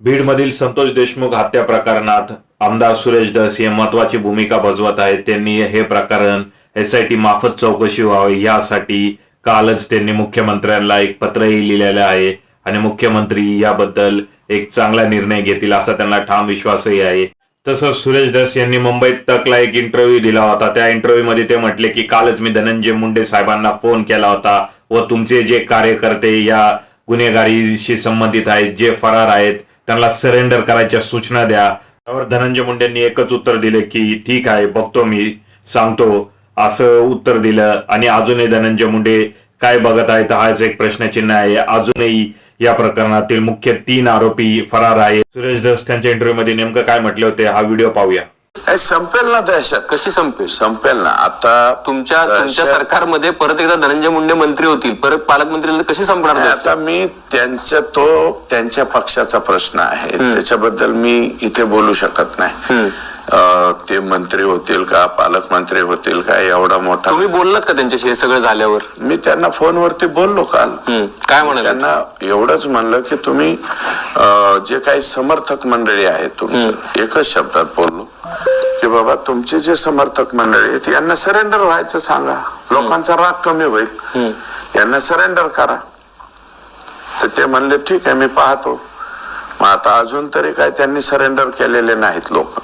बीडमधील संतोष देशमुख हत्या प्रकरणात आमदार सुरेश दस हे महत्वाची भूमिका बजवत आहेत. त्यांनी हे प्रकरण एस आय टी मार्फत चौकशी व्हावी यासाठी कालच त्यांनी मुख्यमंत्र्यांना एक पत्रही लिहिलेलं आहे आणि मुख्यमंत्री याबद्दल एक चांगला निर्णय घेतील असा त्यांना ठाम विश्वासही आहे. तसंच सुरेश दस यांनी मुंबईत तकला एक इंटरव्ह्यू दिला होता. त्या इंटरव्ह्यू मध्ये ते म्हटले की कालच मी धनंजय मुंडे साहेबांना फोन केला होता व तुमचे जे कार्यकर्ते या गुन्हेगारीशी संबंधित आहेत जे फरार आहेत त्यांना सरेंडर करायच्या सूचना द्या. त्यावर धनंजय मुंडेंनी एकच उत्तर दिले की ठीक आहे बघतो मी सांगतो. असं उत्तर दिलं आणि अजूनही धनंजय मुंडे काय बघत आहेत हाच एक प्रश्नचिन्ह आहे. अजूनही या प्रकरणातील मुख्य तीन आरोपी फरार आहे सुरेश धस त्यांच्या इंटरव्ह्यू मध्ये नेमकं काय म्हटले होते हा व्हिडिओ पाहूया. संपेल ना दहशत कशी संपेल? संपेल ना. आता तुमच्या तुमच्या दहशत- सरकारमध्ये परत एकदा धनंजय मुंडे मंत्री होतील. परत पालकमंत्री झाले कशी संपणार नाही, दहशत? आता मी त्यांच्या तो त्यांच्या पक्षाचा प्रश्न आहे. त्याच्याबद्दल मी इथे बोलू शकत नाही. अं, ते मंत्री होतील का? पालकमंत्री होतील का? एवढा मोठा तुम्ही बोललात का त्यांच्याशी हे सगळं झाल्यावर? मी त्यांना फोनवरती बोललो काल. हम्म. काय म्हणाले? त्यांना एवढंच म्हणलं की तुम्ही अं, जे काही समर्थक मंडळी आहेत तुमचं एकच शब्दात बोललो. की बाबा तुमचे जे समर्थक मंडळी आहेत यांना सरेंडर व्हायचं सांगा. लोकांचा राग कमी होईल. यांना सरेंडर करा. तर ते म्हणले ठीक आहे मी पाहतो. मग आता अजून तरी काय त्यांनी सरेंडर केलेले नाहीत लोक.